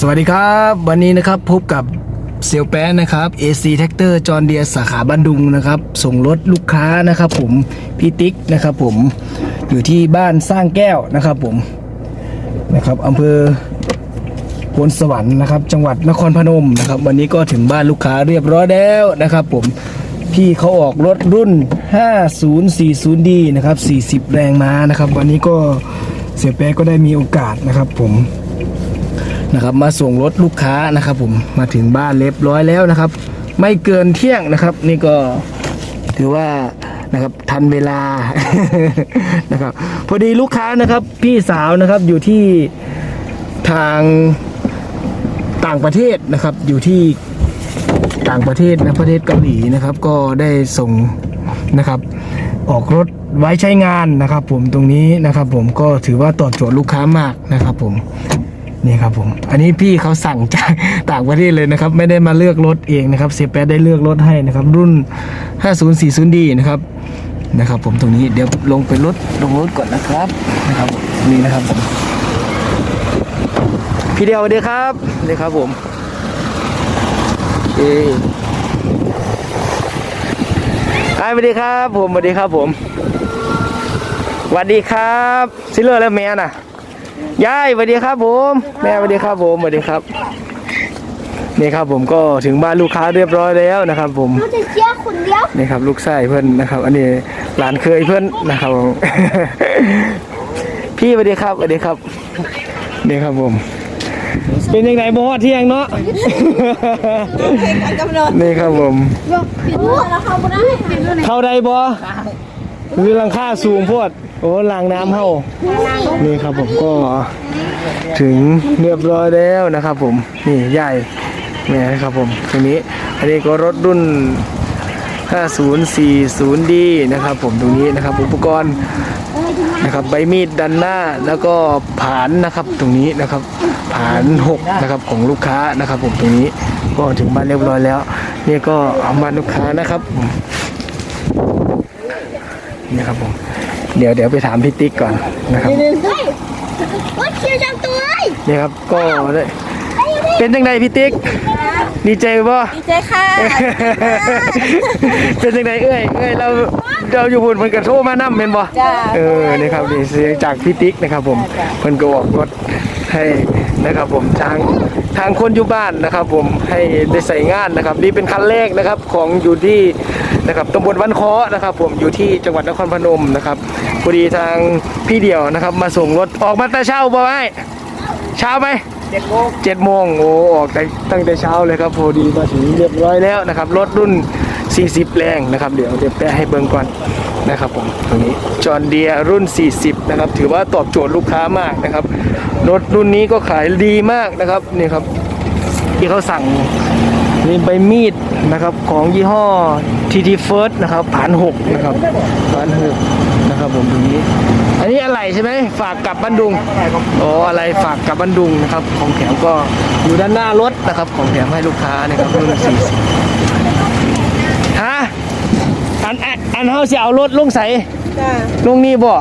สวัสดีครับ วันนี้นะครับพบกับเซลแปนนะครับ AC Tractor จอ n เดียสาขาบันดุงนะครับ ส่งรถลูกค้านะครับ ผมพี่ติ๊กนะครับ ผมอยู่ที่บ้านสร้างแก้วนะครับ ผมนะครับอำเภอโพนสวรรค์นะครับ จังหวัดนครพนมนะครับ วันนี้ก็ถึงบ้านลูกค้าเรียบร้อยแล้วนะครับ ผมพี่เขาออกรถรุ่น 5040D นะครับ 40 แรงม้านะครับ วันนี้ก็เสียแป๊ก็ได้มีโอกาสนะครับ ผม นะครับ มาส่งรถลูกค้านะครับผมมาถึงบ้านเรียบร้อยแล้วนะครับ ไม่เกินเที่ยงนะครับ นี่ก็ถือว่านะครับทันเวลานะครับ พอดีลูกค้านะครับ พี่สาวนะครับอยู่ที่ทางต่างประเทศนะครับ อยู่ที่ต่างประเทศนะประเทศเกาหลีนะครับ ก็ได้ส่งนะครับ ออกรถไว้ใช้งานนะครับ ผมตรงนี้นะครับ ผมก็ถือว่าตอบโจทย์ลูกค้ามากนะครับ ผม นี่ครับผม อันนี้พี่เขาสั่งจากต่างประเทศเลยนะครับ ไม่ได้มาเลือกรถเองนะครับเสียแปดได้เลือกรถให้นะครับ รุ่น 5040D นะครับนะครับ ผมตรงนี้เดี๋ยวลงไปรถลงรถก่อนนะครับนะครับนี่นะครับผมพี่เดียวสวัสดีครับสวัสดีครับผมเอไอ้สวัสดีครับ ผมสวัสดีครับผมสวัสดีครับซิเลอร์แล้วแม่น่ะ ยายสวัสดีครับผม แม่สวัสดีครับผมสวัสดีครับนี่ครับผมก็ถึงบ้านลูกค้าเรียบร้อยแล้วนะครับ ผมเราจะเชียร์คนเดียวนี่ครับลูกไส้เพื่อนนะครับ อันนี้หลานเคยเพื่อนนะครับผมพี่สวัสดีครับสวัสดีครับนี่ครับผม เป็นยังไงบ่ฮอดเที่ยงเนาะนี่ครับผมยกปิดแล้วเขาไม่ได้ปิดเลยเข้าได้บ่หรือหลังคาสูงโพด โอ้ลางน้ำเฮานี่ครับผมก็ถึงเรียบร้อยแล้วนะครับผมนี่ใหญ่แม่นะครับผมทีนี้อันนี้ก็รถรุ่น 5040D นะครับผมตรงนี้นะครับอุปกรณ์นะครับใบมีดดันหน้าแล้วก็ผานนะครับตรงนี้นะครับผาน6นะครับของลูกค้านะครับผมตรงนี้ก็ถึงบ้านเรียบร้อยแล้วนี่ก็เอาบ้านลูกค้านะครับนี่ครับผม เดี๋ยวเดี๋ยวไปถามพี่ติ๊กก่อนนะครับเฮ้ยว่าเชียร์จังตัวเลยนี่ครับก็ได้เป็นจังไดพี่ติ๊กดีใจบ่ดีใจค่ะ เป็นจังไดเอ้ยเอ้ยเรา เราอยู่บุญเพิ่นก็โทรมานํแม่นบ่จ้าเออนี่ครับนี่เสียงจากพี่ติ๊กนะครับ ผมเพิ่นก็ออกรถให้นะครับผมทางทางคนอยู่บ้านนะครับ ผมให้ได้ใส่งานนะครับ นี่เป็นคันแรกนะครับของอยู่ที่นะครับตำบลวันเคาะนะครับ ผมอยู่ที่จังหวัดนครพนมนะครับพอดีทางพี่เดี่ยวนะครับ มาส่งรถออกมาแต่เช้าบ่ไอ้เช้าไหมเจ็ดโมงเจ็ดโมงโอ้ออกแต่ตั้งแต่เช้าเลยครับพอดีมาถึงเรียบร้อยแล้วนะครับรถรุ่น 40 แรงนะครับ เดี๋ยวเดี๋ยวแปะให้เบิ่งก่อนนะครับผมตรงนี้จอห์นเดียรุ่น 40 นะครับ ถือว่าตอบโจทย์ลูกค้ามากนะครับรถรุ่นนี้ก็ขายดีมากนะครับนี่ครับที่เขาสั่งนี่ใบมีดนะครับของยี่ห้อ TT First นะครับผ่านหกนะครับผ่านหกนะครับผมตรงนี้ อันนี้อะไรใช่ไหมฝากกลับบ้านดุงอ๋ออะไรฝากกลับบ้านดุงนะครับ ของแถมก็อยู่ด้านหน้ารถนะครับ ของแถมให้ลูกค้านะครับรุ่น40 อันอันอันเฮาสิเอารถลงใสจ้าลงนี่บ่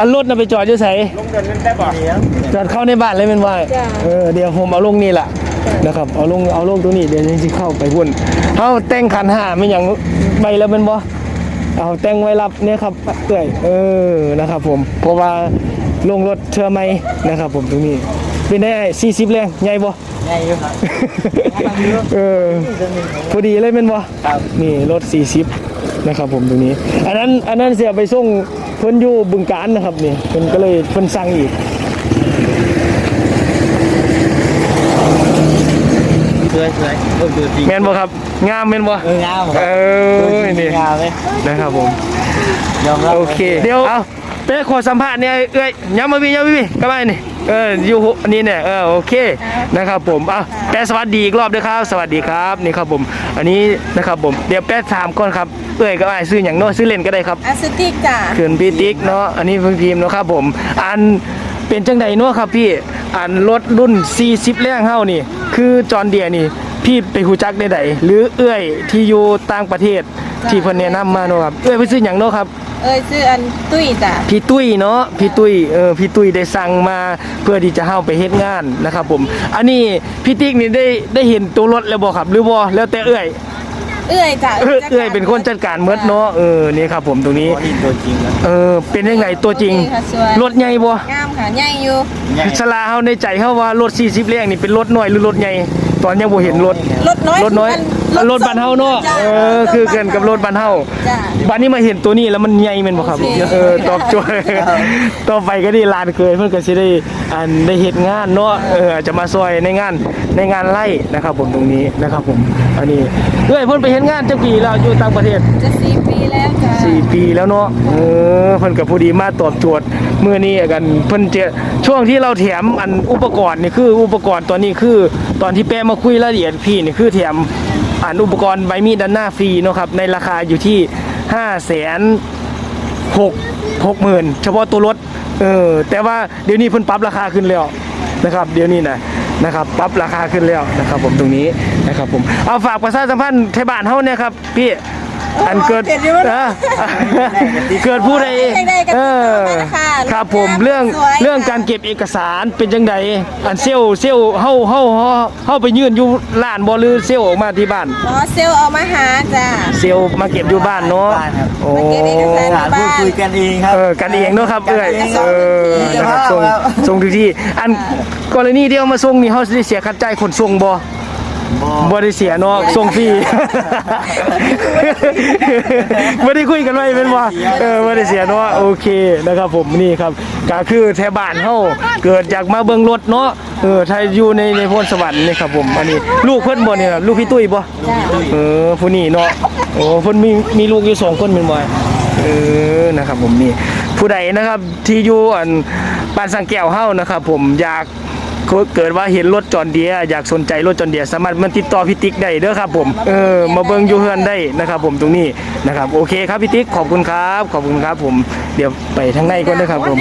อันรถน่ะไปจอดอยู่ใสลงเดินเล่นได้บ่จอดเข้าในบ้านเลยเป็นว่าเออเดี๋ยวผมเอาลงนี่แหละนะครับเอาลงเอาลงตรงนี้เดี๋ยวจะเข้าไปพุ่นเอาแต่งขันห้าไม่อย่างใบแล้วเป็นบ่เอาแต่งไว้รับเนี่ยครับเอื่อยเออนะครับ ผมเพราะว่าลงรถเชื่อไหมนะครับ ผมตรงนี้ เป็นได้สี่สิบแรงใหญ่บ่ไงอยู่ครับเออพอดีเลยเป็นบ่ครับนี่รถ40นะครับผมตรงนี้ อันนั้นอันนั้นเสียไปส่งเพิ่นอยู่บึงการนะครับนี่เพิ่นก็เลยเพิ่นสั่งอีกสวยสวยโอ้ดูดีแม่นบ่ครับงามแม่นบ่เอองามเออนี่งามเลยนะครับผมยอมรับโอเค เดี๋ยวเอาไปขอสัมภาษณ์เนี่ยเอ้ยย้ำมาพี่ย้ำมาพี่กลับมานี่ เอออยู่อันนี้เนี่ยเออโอเคนะครับผมอะแปะสวัสดีอีกรอบด้วยครับ สวัสดีครับนี่ครับผม อันนี้นะครับผมเดี๋ยวแปะถามก่อนครับเอ้ยก็ได้ซื้ออย่างโน้ซื้อเล่นก็ได้ครับอาสติกจ้าเขื่อนพี่ติ๊กเนาะอันนี้เพิ่งพิมพ์เนาะครับผมอันเป็นจังใดเนาะครับพี่อันรถรุ่น 40 แรงเฮานี่ คือจอห์นเดียนี่ พี่ไปหูจักได้ใดหรือเอื้อยที่อยู่ต่างประเทศที่เพิ่นแนะนำมาเนาะครับเอื้อยไปซื้อหยังเนาะครับ เอ้ยชื่ออันตุ้ยจ้ะพี่ตุ้ยเนาะพี่ตุ้ยเออพี่ตุ้ยได้สั่งมาเพื่อที่จะเข้าไปเฮ็ดงานนะครับผม อันนี้พี่ติ๊กนี่ได้ได้เห็นตัวรถแล้วบ่ครับ หรือบ่แล้วแต่เอื้อยเอ้ยจ้ะเอื้อยเอื้อยเป็นคนจัดการเมดเนาะเออนี่ครับผมตรงนี้นี่ตัวจริงนะเออเป็นยังไงตัวจริง นี่ค่ะสวยรถใหญ่บ่งามค่ะใหญ่อยู่สลาเฮาในใจเฮาว่ารถ40แรงนี่เป็นรถน้อยหรือรถใหญ่ ตอนยังบ่เห็นรถรถน้อยรถน้อยคือรถบ้านเฮาเนาะจ้เออคือเกินกับรถบ้านเฮาจ้ะบ้านนี้มาเห็นตัวนี้แล้วมันใหญ่แม่นบ่ครับโอเคเออตอบโจทย์ต่อไปก็ดีลานเคยเพิ่นก็สิได้อันได้เฮ็ดงานเนาะเออจะมาซอยในงานในงานไร่นะครับผมตรงนี้นะครับผมอันนี้เอ้ยเพิ่นไปเฮ็ดงานจักปีแล้วอยู่ต่างประเทศจะสี่ปีแล้วจ้ะสี่ปีแล้วเนาะเออเพิ่นกับผู้ดีมาตอบโจทย์ มื้อนี้กันเพิ่นเจอช่วงที่เราแถมอันอุปกรณ์นี่คืออุปกรณ์ตัวนี้คือ ตอนที่แป้มาคุยรายละเอียดพี่นี่คือแถมอันอุปกรณ์ใบมีดด้านหน้าฟรีเนาะครับในราคาอยู่ที่5 0 0 0 0หกหกหมื่นเฉพาะตัวรถเออแต่ว่าเดี๋ยวนี้เพิ่นปรับราคาขึ้นแล้วนะครับ เดี๋ยวนี้นะนะครับปรับราคาขึ้นแล้วนะครับ ผมตรงนี้นะครับผมเอาฝากประชาสัมพันธ์ไทยบ้านเฮาเนี่ยครับพี่ อันเกิดเออเกิดผู้ใดเออครับผมเรื่องเรื่องการเก็บเอกสารเป็นจังไดอันเซลเซลเฮาเฮาเฮาเฮาไปยื่นอยู่ร้านบ่หรือเซลออกมาที่บ้านหมอเซลลเอามาหาจ้ะเซลมาเก็บอยู่บ้านเนาะโอ้มาเก็บเอกสารสถานพูดคุยกันเองครับเออกันเองเนาะครับเอ้ยกันเองเออนะครับส่งครับส่งทุกที่อันกรณีที่เอามาส่งนี่เฮาสิได้เสียค่าจ่ายขนส่งบ่ บ่ได้เสียเนาะส่งฟรีบ่ได้คุยกันไว้เป็นบ่เออบ่ได้เสียเนาะโอเคนะครับผมนี่ครับก็คือแถวบ้านเฮาเกิดจากมาเบิ่งรถเนาะเออถ้าอยู่ในในพรสวรรค์นี่ครับผมอันนี้ลูกเพิ่นบ่เนี่ยครับลูกพี่ตุ้ยบ่เออผู้นี้เนาะโอ้เพิ่นมีมีลูกอยู่สองคนเป็นบ่เออนะครับผมนี่ผู้ใดนะครับที่อยู่อันบ้านสังแก้วเฮานะครับผมอยาก เกิดว่าเห็นรถจอนเดีย อยากสนใจรถจอนเดีย สามารถมาติดต่อพี่ติ๊กได้เด้อครับผมเออมาเบิ่งอยู่เฮือนได้นะครับ ผมตรงนี้นะครับโอเคครับพี่ติ๊กขอบคุณครับขอบคุณครับผมเดี๋ยวไปทางในก่อนนะครับผม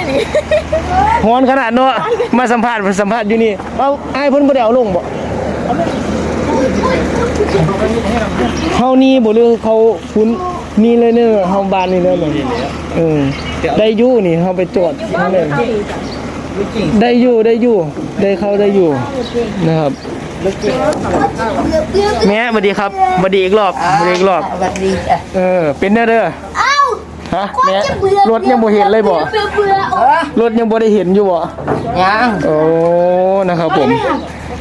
ฮ้อนขนาดเนาะมาสัมภาษณ์มาสัมภาษณ์อยู่นี่เอาไอ้ายเพิ่นบ่ได้เอาลงบ่เฮานี่บ่หรือเขาคุ้นนี่เลยเนอะเฮาบ้านนี่เลยเนอะเออได้อยู่นี่เฮาไปจอดข้างใน ได้อยู่ได้อยู่ ได้เข้าได้อยู่นะครับแม่สวัสดีครับสวัสดีอีกรอบสวัสดีอีกรอบสวัสดีจ้ะเออเป็นแน่เด้อเอ้าฮะแม่รถยังบ่เห็นเลยบ่เบื่อเบื่อโอ้รถยังบ่ได้เห็นอยู่บ่ยังโอ้นะครับผม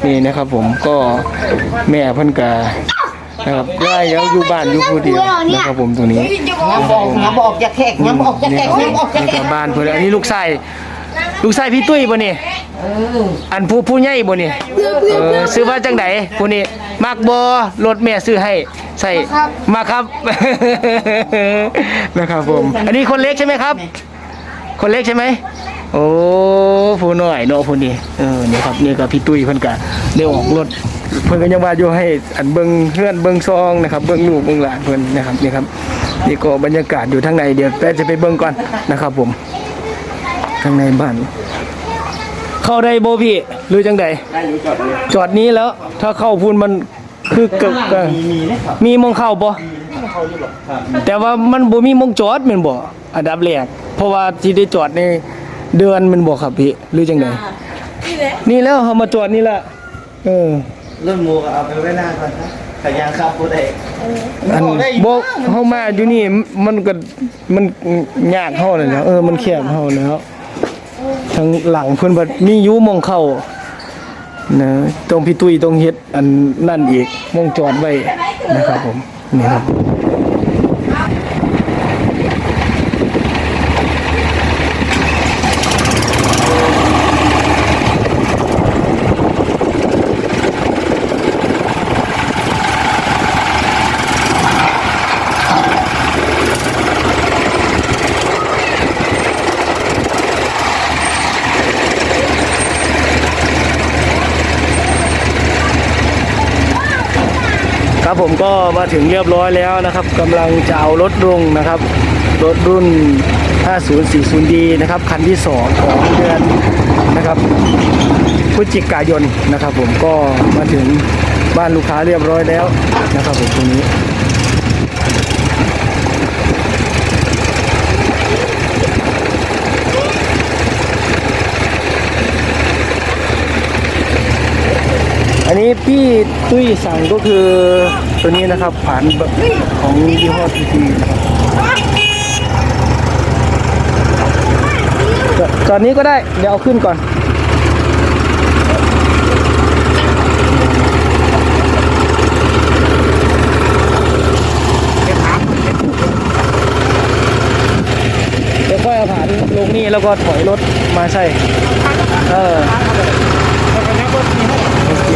นี่นะครับผมก็แม่เพิ่นกะนะครับย่ายแล้วอยู่บ้านอยู่ผู้เดียวนะครับผมตรงนี้ยังบอกยังบอกจะแขกยังบอกจะแขกยังบอกจะนี่แขก็กบ้านเพิ่นอันนี้ลูกชาย ลูกชายพี่ตุ้ยบ่นี่อันผู้ผู้ใหญ่บ่นี่เออซื้อมาจังไดผู้นี้มักบ่รถแม่ซื้อให้ใส่มาครับนะครับผม อันนี้คนเล็กใช่ไหมครับ คนเล็กใช่ไหมโอ้ผู้น้อยเนาะผู้นี้เออนี่ครับนี่ก็พี่ตุ้ยเพิ่นก็ได้ออกรถเพิ่นก็ยังว่าอยู่ให้อันเบิ่งเฮือนเบิ่งซองนะครับเบิ่งลูกเบิ่งหลานเพิ่นนะครับนี่ครับนี่ก็บรรยากาศอยู่ทางในเดี๋ยวแป๊ะจะไปเบิ่งก่อนนะครับผม ข้างในบ้าน เข้าได้โบพี่หรือจังใดจอดนี้แล้ว ถ้าเข้าพูนมันคือเกิดก็มีมองเข้าบ่แต่ว่ามันบ่มีมองจอดแม่นบ่อันดับแรกเพราะว่าที่ได้จอดในเดือนแมันบ่ครับพี่หรือจังไดนี่แล้วเฮามาจอดนี่ละเออเริ่มมูกเอาไปไว้หน้าก่อนนะขยันครับพูดได้อันบ่เฮามาอยู่นี่มันก็มันยากเฮานั่นแหละเออมันแคบเฮาแล้ว ทางหลังเพิ่นบ่มียูมองเข้านะตรงพี่ตุ้ยตรงเฮ็ดอันนั่นอีกมองจอดไว้นะครับผมนี่ครับ ผมก็มาถึงเรียบร้อยแล้วนะครับกำลังจะเอารถลงนะครับ รถรุ่น 5040D นะครับ คันที่ 2 ของเดือนนะครับพฤศจิกายนนะครับ ผมก็มาถึงบ้านลูกค้าเรียบร้อยแล้วนะครับผมตรงนี้ นนี้พี่ตุ้ยสั่งก็คือตัวนี้นะครับผ่านแบบของยี่ห้อทีทีนะครับจอดจอดนี้ก็ได้เดี๋ยวเอาขึ้นก่อนเดี๋ยวค่อยเอาผ่านลงนี่แล้วก็ถอยรถมาใช่ เออเค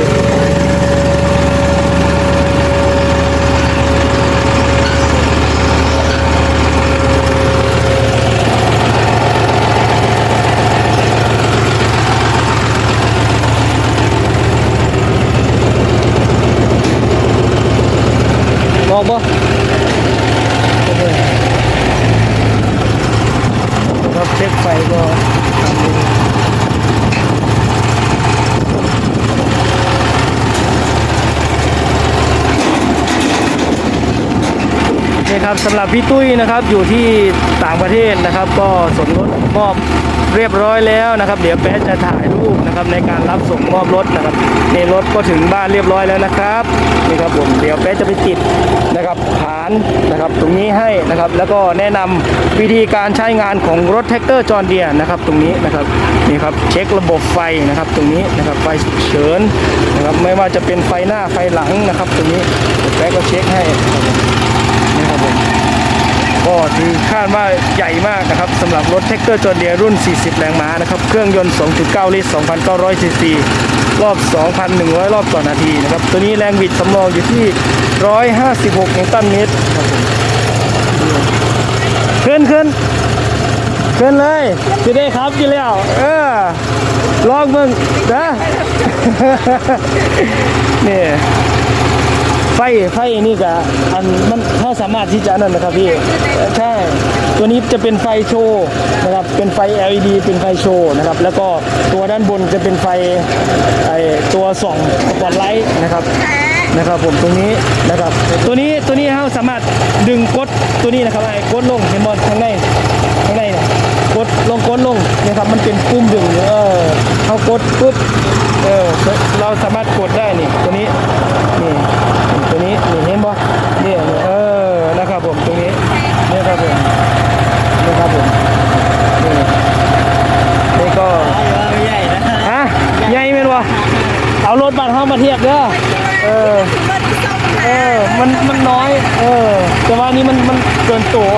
บอกบ่โอเค ครับเช็คไฟก็ทำดูนี่ครับสำ หรับพี่ตุ้ยนะครับอยู่ที่ต่างประเทศนะครับ ก็ส่งรถมอบเรียบร้อยแล้วนะครับ เดี๋ยวแป๊ะจะถ่ายรูปนะครับในการรับส่งมอบรถนะครับในรถก็ถึงบ้านเรียบร้อยแล้วนะครับนี่ครับผมเดี๋ยวแป๊ะจะไปติดนะครับฐานนะครับ ตรงนี้ให้นะครับ แล้วก็แนะนำวิธีการใช้งานของรถแท็กเตอร์จอร์เดียนะครับ ตรงนี้นะครับนี่ครับเช็คระบบไฟนะครับ ตรงนี้นะครับไฟฉุกเฉินนะครับไม่ว่าจะเป็นไฟหน้าไฟหลังนะครับ ตรงนี้แป๊ะก็เช็คให้นะครับผมนี่ครับผม ก็ถือคาดว่าใหญ่มากนะครับสำหรับรถแท็กเตอร์จอร์เดียรุ่น 40 แรงม้านะครับ เครื่องยนต์ 2.9 ลิตร 2,900ซีซีรอบ 2,100 รอบต่อนาทีนะครับ ตัวนี้แรงบิดสำรองอยู่ที่ 156นิวตันเมตรครับผมขึ้นขึ้นขึ้นเลยจะได้ครับอยู่แล้ว เออลองมึงนะนี่ ไฟไฟนี่ก็อันมันเขาสามารถที่จะนั่นนะครับพี่ใช่ตัวนี้จะเป็นไฟโชว์นะครับเป็นไฟ LED เป็นไฟโชว์นะครับแล้วก็ตัวด้านบนจะเป็นไฟไอตัวส่องสปอตไลท์นะครับนะครับผมตรงนี้นะครับ ตัวนี้ตัวนี้เขาสามารถดึงกดตัวนี้นะครับไอ้กดลงเห็นบอลข้างในข้างในเนี่ยกดลงกดลงนะครับมันเป็นปุ่มดึงเออเขากดปุ๊บเออเราสามารถกดได้นี่ตัวนี้นี่ ตัวนี้นี่เห็นบ่นี่เออนะครับผมตรงนี้นี่ครับผมนี่ครับผมนี่นี่ก็ใหญ่นะฮะใหญ่แม่นบ่เอารถบัสเฮามาเทียบเด้อเออเออมันมันน้อย เออ แต่ว่านี่มันมันเกินตัว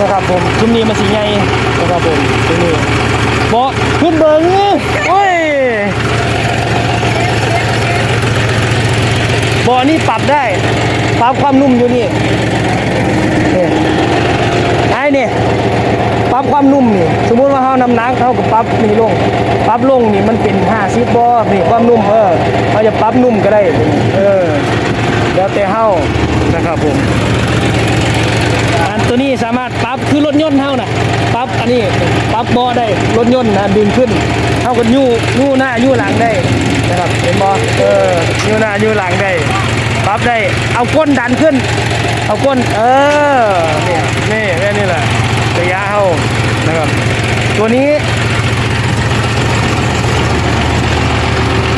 นะครับผมชุดนี้มันสิใหญ่นะครับผมตรงนี้บ่ขึ้นเบิ่งโอ้ยบ่อ นี่ปรับได้ปรับความนุ่มอยู่นี่นี่ไอ้นี่ปรับความนุ่มนี่ สมมุติว่าเฮานำหนักเฮาก็ปรับนี่ลงปรับลงนี่มันเป็น50บ่นี่ความนุ่มเออเฮาจะปรับนุ่มก็ได้เออแล้วแต่เฮานะครับผมอันตัวนี้สามารถปรับคือรถยนต์เฮาน่ะปรับอันนี้ปรับบาะได้รถยนต์นะดึงขึ้น เฮาก็ยู่ยู่หน้ายู่หลังได้นะครับเห็นบ่เออยู่หน้ายู่หลังได้ปรับได้เอาก้นดันขึ้น เอาก้นเออนี่นี่แค่นี้แหละระยะเฮานะครับตัวนี้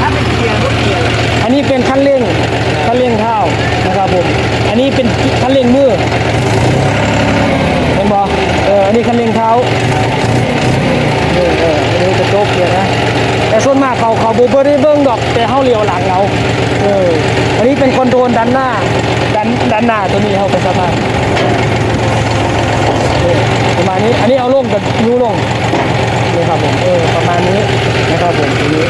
ถ้าเป็นเกียร์รถเกียร์อันนี้เป็นคันเร่งคันเร่งเท้านะครับผมอันนี้เป็นคันเร่งมือเห็นบ่เอออันนี้คันเร่งเท้าเออเออ นนี้กระจกเนี่ยนะ แต่ส่วนมากเขาเขาบูเบอร์ได้เบิ้งดอกแต่เขาเลี้ยวหลังเราเอออันนี้เป็นคนโทรลด้านหน้าด้านด้านหน้าตัวนี้เขาก็สามารถเออประมาณนี้อันนี้เอาลงกับนิ้วลงนี่ครับผมเออประมาณนี้นะครับผมตัวนี้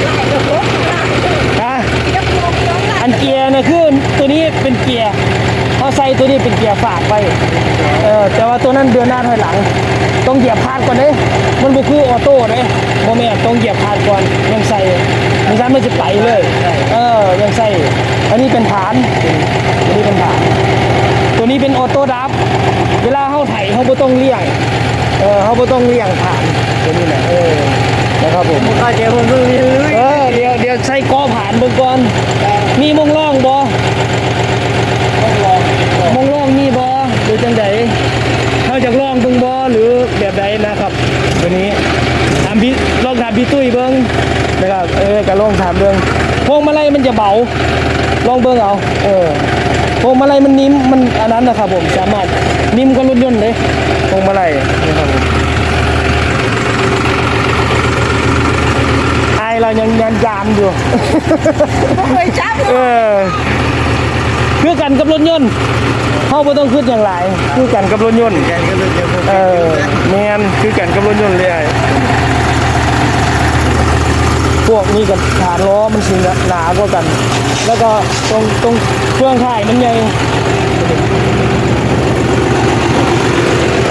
อะอันเกียร์นี่ยคือตัวนี้เป็นเกียร์ ตัวนี้เป็นเกียร์ฝากไปเออแต่ว่าตัวนั้นเดือนหน้าถอยหลัง ต้องเหยียบพาดก่อนเด้มันบ่คือออโต้เด้โมเมนต้องเหยียบพาดก่อนยังใส่ไม่งั้นมันจะไปเลยเออยังใส่อันนี้เป็นฐานอันนี้เป็นฐาน ตัวนี้เป็นออโต้ดับเวลาเขาไถเขาบ่ต้องเลี่ยงเออเขาบ่ต้องเลี่ยงผ่านตัวนี้แหละเออนะครับผมก็เจอคนมือมีเลยเออเดี๋ยวเดี๋ยวใช้กอผ่านเบิ่งก่อนมีมงล่องบ่มงล่องมีบ่หรือจังใดเขาจะล่องเบิ่งบ่หรือแบบใดนะครับ ตัวนี้ อ่ามพี่ลองถาม พี่ตุ้ยเบิ้งนะครับเออก็ลองถามเบิ้งพวงมาลัยมันจะเบา ลองเบิ้งเอาเออพวงมาลัยมันนิ่มมันอันนั้นนะครับผมสามารถนิ่มก็รถยนต์เลยพวงมาลัยนะครับผมไอายเรายังยังยามอยู่เคยจับเออคือกันกับรถยนต์เขาไม่ต้องขึ้นอย่างไรคือกันกับรถยนต์แกก็เลยจะเออแมนคือกันกับรถยนต์เลยไอ้พ วกนี้กับฐานล้อมันสิหนากว่ากัน แล้วก็ตรงตรงเครื่องถ่ายมันใหญ่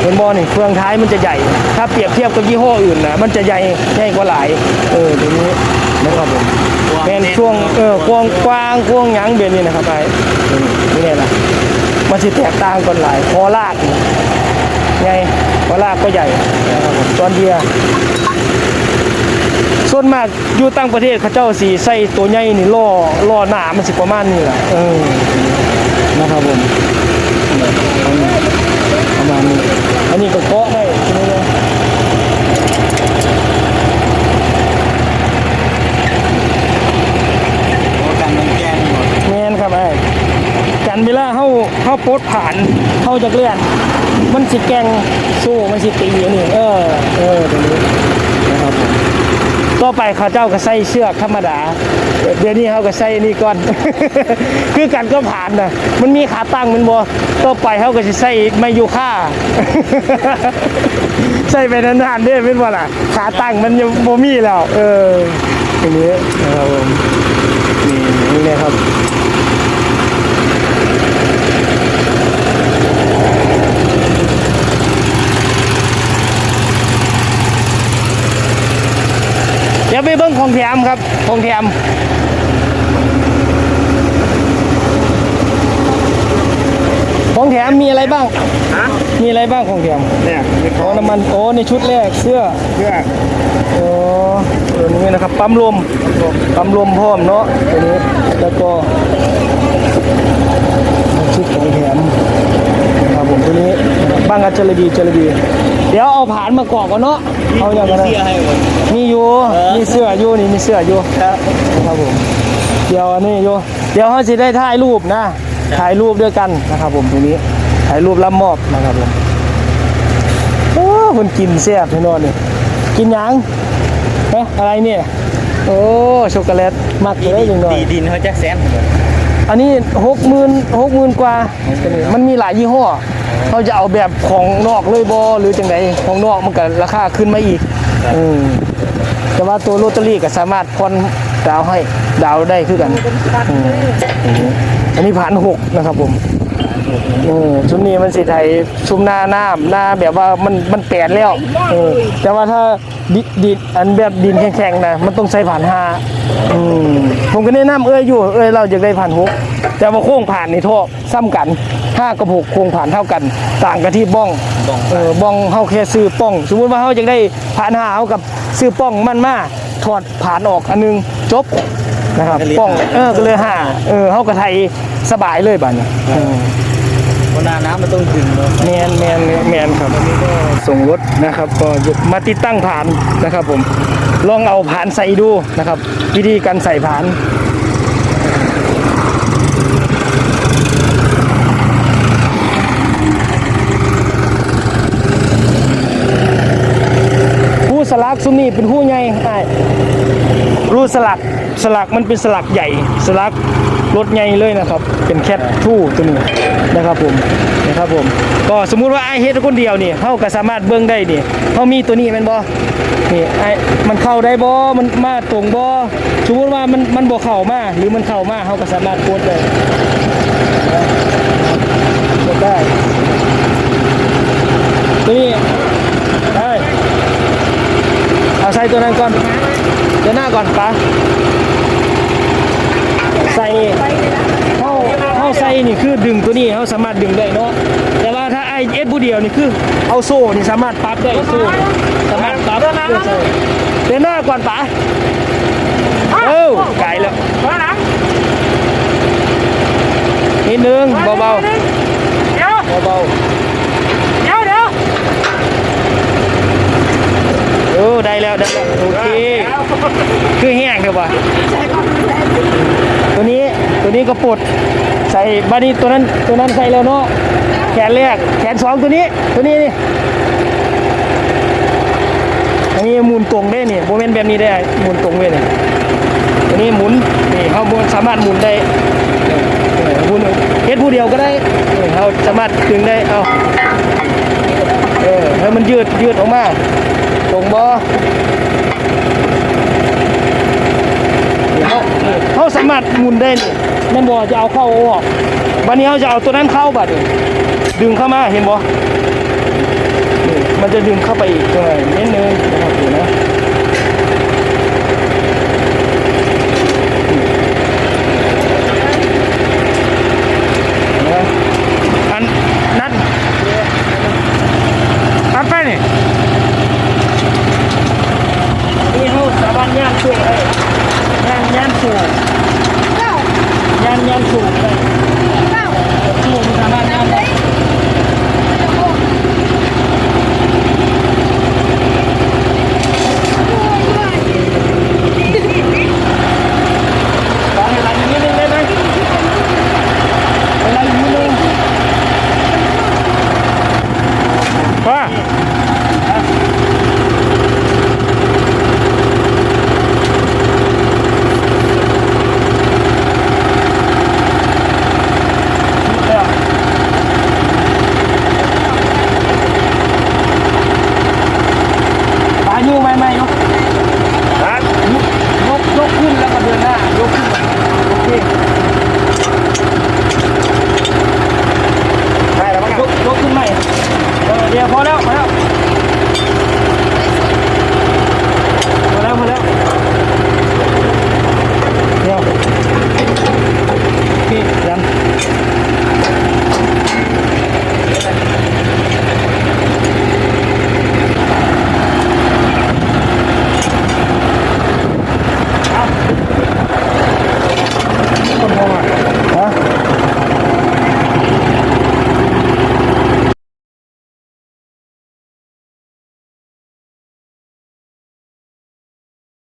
เห็นบอนี่เครื่องท้ายมันจะใหญ่ ถ้าเปรียบเทียบกับยี่ห้ออื่นนะมันจะใหญ่ใหญ่กว่าหลาย เออตรงนี้นะครับผมเป็นช่วงเออกว้างกว้างกว้างหยังเบนนี่นะครับไอ้นี่นี่นะมันจะแตกต่างกันหลายคอลากนี่ไงวลากก็ใหญ่นะครับผมจอนเดีย ส่วนมากอยู่ต่างประเทศเขาเจ้าสีใส่ตัวใหญ่นี่ล่อล่อหนามันสิประมาณนี้แหละเออนะครับผมประมาณนี้อันนี้ก็เกาะได้ใช่ไหมเนี่ยโอ้กันมันแกงหมดแมนครับไอ้กันเวลาเขาเขาโพสต์ผ่านเขาจะเลื่อนมันสิแกงสู้มันสิตีอันนี่เออเออตรงนี้นะครับผม ต่อไปเขาเจ้าก็ใส่เชือกธรรมดา เดี๋ยวนี้เขาก็ใส่นี่ก่อน คือกันก็ผ่านนะมันมีขาตั้งมันบ่ต่อไปเขาก็จะใส่ไม่อยู่ค่าใส่ไปนานๆด้เป็นว่าล่ะ ขาตั้งมันยังบ่มีแล้ว เอออย่างนี้นะครับผมนี่นี่ครับ ยวไปเบิ้งของแถมครับของแถมของแถมมีอะไรบ้าง ฮะมีอะไรบ้างของแถมเนี่ยมีขอ๋อองน้ำมันโอ้ในชุดแรกเสื้อเพื่อโอ้ตัวนี้นะครับปั๊มลมปั๊มลมพร้อมเนาะตัวนี้แล้วก็ชุดของแถมนะครับ ผมตัวนี้บ้างอัจฉริบีจริบี เดี๋ยวเอาผ่านมากรอกก่อนเนาะเอาอย่างไรเสียให้หมดมีอยู่เออมีเสื้ออยู่นี่มีเสื้ออยู่ครับนะครับผมเดี๋ยวอันนี้อยู่เดี๋ยวเขาจะได้ถ่ายรูปนะถ่ายรูปด้วยกันนะครับ ผมตรงนี้ถ่ายรูปรับมอบนะครับผมโอ้คนกินแซ่บแน่นอนนี่กินหยังเอ๊ะอะไรเนี่ยโอ้ช็อกโกแลตมักเลยจังหน่อยตีดินเขาจะแซนอันนี้หกหมื่นหกหมื่นกว่า มันมีหลายยี่ห้อ เขาจะเอาแบบของนอกเลยบอหรือจังไดของนอกมันก็ราคาขึ้นมาอีกอืมแต่ว่าตัวโรตารี่ก็สามารถผ่อนดาวให้ดาวได้คือกันอืมอันนี้ผ่านหกนะครับผมเออชุดนี้มันสิไทยชุมหน้าน้ำหน้าแบบว่ามันมันแปดแล้วเออแต่ว่าถ้าดิดินอันแบบดินแข็งๆนะมันต้องใส่ผ่านห้าอืมผมก็แนะนำเอ้ยอยู่เอ้ยเราอยากได้ผ่านหกแต่ว่าโค้งผ่านในท่อซ้ำกัน ห้ากับหกโค้งผ่านเท่ากัน ต่างกันที่บ้องบ้อง เออบ้องเฮาแค่ซื้อป้อง สมมุติว่าเฮาอยากได้ผ่านห้าเฮากับซื้อป้องมันมาถอดผ่านออกอันนึงจบนะครับป้องเออก็เลยห้าเออเฮาก็ไทยสบายเลยบัดนี้เออเวลาน้ำมันต้องถึงเนอะแมนแมนแมนครับวันนี้ก็ส่งรถนะครับก็มาติดตั้งผ่านนะครับผมลองเอาผ่านใส่ดูนะครับ วิธีการใส่ผ่าน ผู้สลัก ซุมนี่เป็นผู้ใหญ่อ้รูสลักสลักมันเป็นสลักใหญ่ สลักรถใหญ่เลยนะครับ เป็นแคททู่ตัวนี้นะครับผมนะครับผม ก็สมมุติว่าไอเฮ็ดคนเดียวนี่เขาก็สามารถเบิ่งได้นี่เขามีตัวนี้แม่นบ่นี่ไอมันเข้าได้บ่มันมาตรงบ่สมมุติว่ามันมันบ่เข้ามาหรือมันเข้ามาเขาก็สามารถกดได้กดได้ตัวนี้ได้ ใส่ตัวนั้นก่อนเดี๋ยวหน้าก่อนปะใส่เข้าเข้าใส่นี่คือดึงตัวนี้เขาสามารถดึงได้เนาะแต่ว่าถ้าไอเอสบูเดียวนี่คือเอาโซ่นี่สามารถปรั๊บได้โซ่สามารถปรั๊บเพื่อใส่เดี๋ยวหน้าก่อนปะเอ้าไกลแล้วนิดนึงเบาๆเบาๆ เออได้แล้วได้แล้วโอเคคือแห้งเดี๋ยววะตัวนี้ตัวนี้ก็ปลดใส่บานี้ตัวนั้นตัวนั้นใส่แล้วเนาะแขนแรกแขนสองตัวนี้ตัวนี้นี่อันนี้หมุนตรงได้นี่โมเมนต์แบบนี้ได้หมุนตรงเว้ยนี่ตัวนี้หมุนนี่เขาสามารถหมุนได้หมุนเฮ็ดผู้เดียวก็ได้เขาสามารถดึงได้เอา ให้มันยืดยืดออกมาตรงบ่เดี๋ยวเขาเขาสามารถหมุนได้นี่แม่นบ่จะเอาเข้าเอาออกบัดนี้เขาจะเอาตัวนั้นเข้าบัดนี้ดึงเข้ามาเห็นบ่นี่มันจะดึงเข้าไปอีกหน่อยนิดนึงนะครับดูนะนะอันนั้น ตัดไปนี่ นี่เขาสามารถย่างสูงได้ย่างย่างสูงย่างย่างสูงได้